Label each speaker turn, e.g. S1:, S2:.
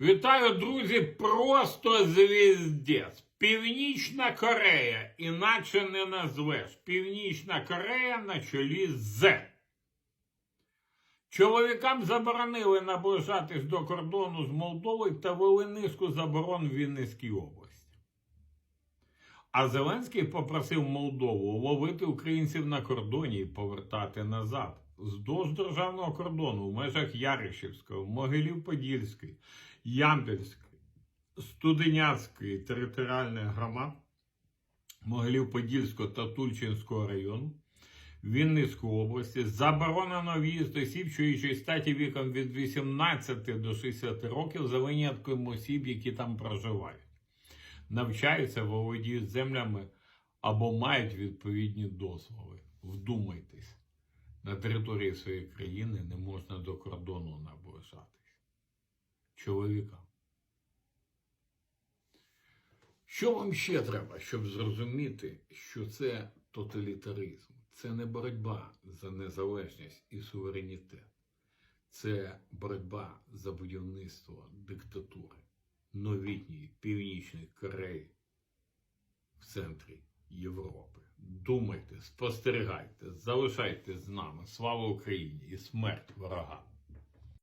S1: Вітаю, друзі! Просто звіздець. Північна Корея, іначе не назвеш. Північна Корея на чолі з. Чоловікам заборонили наближатись до кордону з Молдовою та ввели низку заборон в Вінницькій області. А Зеленський попросив Молдову ловити українців на кордоні і повертати назад. Вздовж державного кордону в межах Яришівського, Могилів-Подільської, Ямпільської, Студеняцької територіальних громад, Могилів-Подільського та Тульчинського району, Вінницької області заборонено в'їзд осіб, що її статі віком від 18 до 60 років за винятком осіб, які там проживають, навчаються, володіють землями або мають відповідні дозволи. Вдумайтесь, на території своєї країни не можна до кордону наближатись. Чоловікам. Що вам ще треба, щоб зрозуміти, що це тоталітаризм? Це не боротьба за незалежність і суверенітет. Це боротьба за будівництво диктатури новітньої Північної Кореї в центрі Європи. Думайте, спостерігайте, залишайтесь з нами. Слава Україні і смерть ворогам!